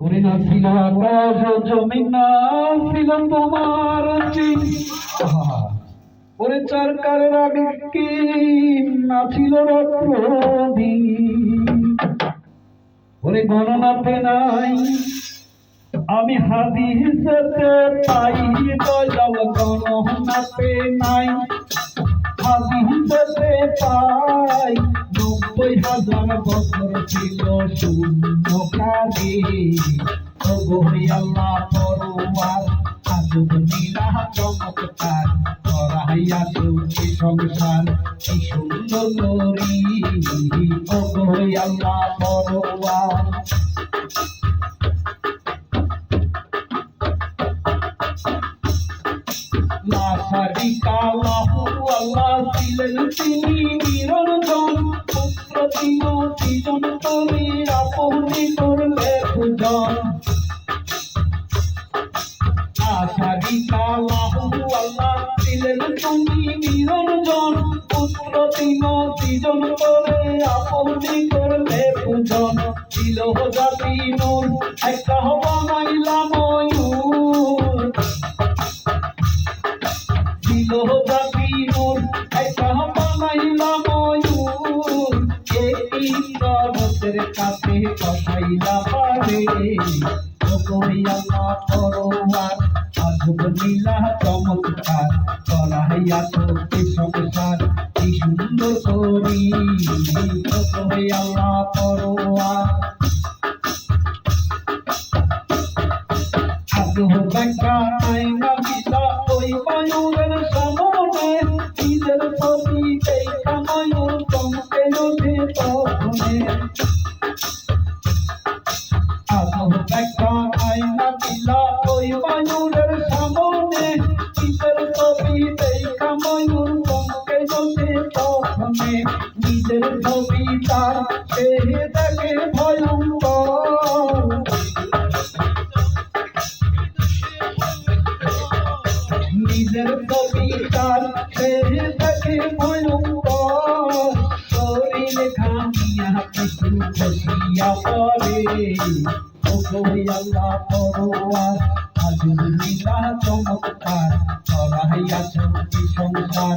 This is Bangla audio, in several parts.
করে না ছিল আকাশ জমি না ছিল তোমার ওরে চারকারের আগে কি না ছিল রত্রদী ওরে গণনাতে নাই, আমি হাদিসেতে পাই, দয়াল গণনাতে নাই। হাদিসেতে পাই হাজার বছর ছিল শূন্য কাজে। ওগোরে আল্লাহ পরোয়ার, আজব নীলা চমৎকার করাইয়া চলছে সংসার, কি সুন্দর করি ওগোরে আল্লাহ পরোয়ার। লাশারিকা লাহু আল্লাহ ছিলেন তিনি। তিজন করে আপনি করলে পূজন লাশারিকা লাহু আল্লাহ ছিলেন তুমি নিরঞ্জন। পুত্র তিন তিজন করে আপনি করলে পূজন ছিল জাতি একটা না আজব নীলা চমৎকার করাইয়া চলছে সংসার, কি সুন্দর করি না পরোয়ার। আগ্রহ ব্যাখ্যা, আইনা পিতা, ওই ময়ূরের তার সে নিজের আজুর চমৎকার। সংসার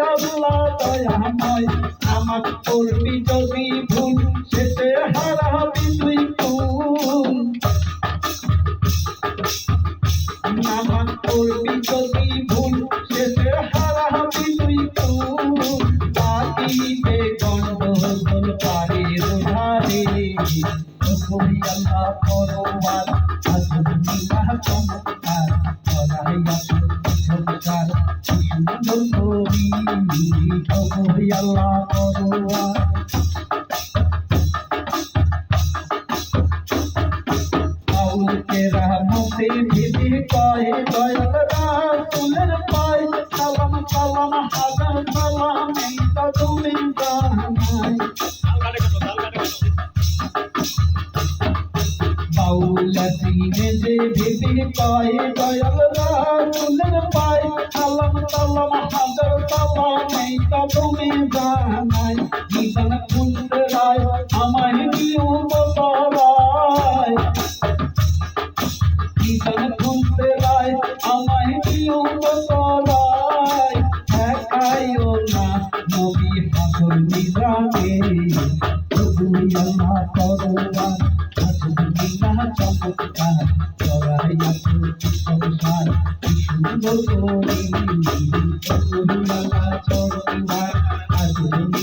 আল্লাহ দয়াময় নামাজ পড়বি যদি ভুল শেষে হারাবি তুই কোন নামাজ পড়বি যদি ভুল শেষে হারাবি তুই তুই পাতিতে গন্ডগোল পারে রোধারে আল্লাহ পরোয়ার রহমতে ভিদি কয় দয়াল রাসূলের পায় সালাম সালাম হাজার সালাম এই তুমি বাউলা দিনে যে পাই, দয়াল রাসূলের পাই আলম তালম হাজার সালাম, এই তো তুমি জানাই। জীবন কুন্দ রায়, আমায় দিও তাই সংসার সুন্দর করে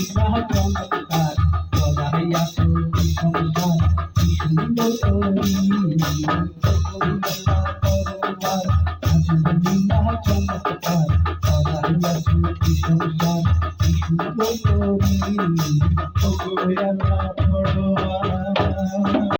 চমৎকার চমৎকার সদাই আছো সংসার সুন্দর করে চমৎকার সদাই আছো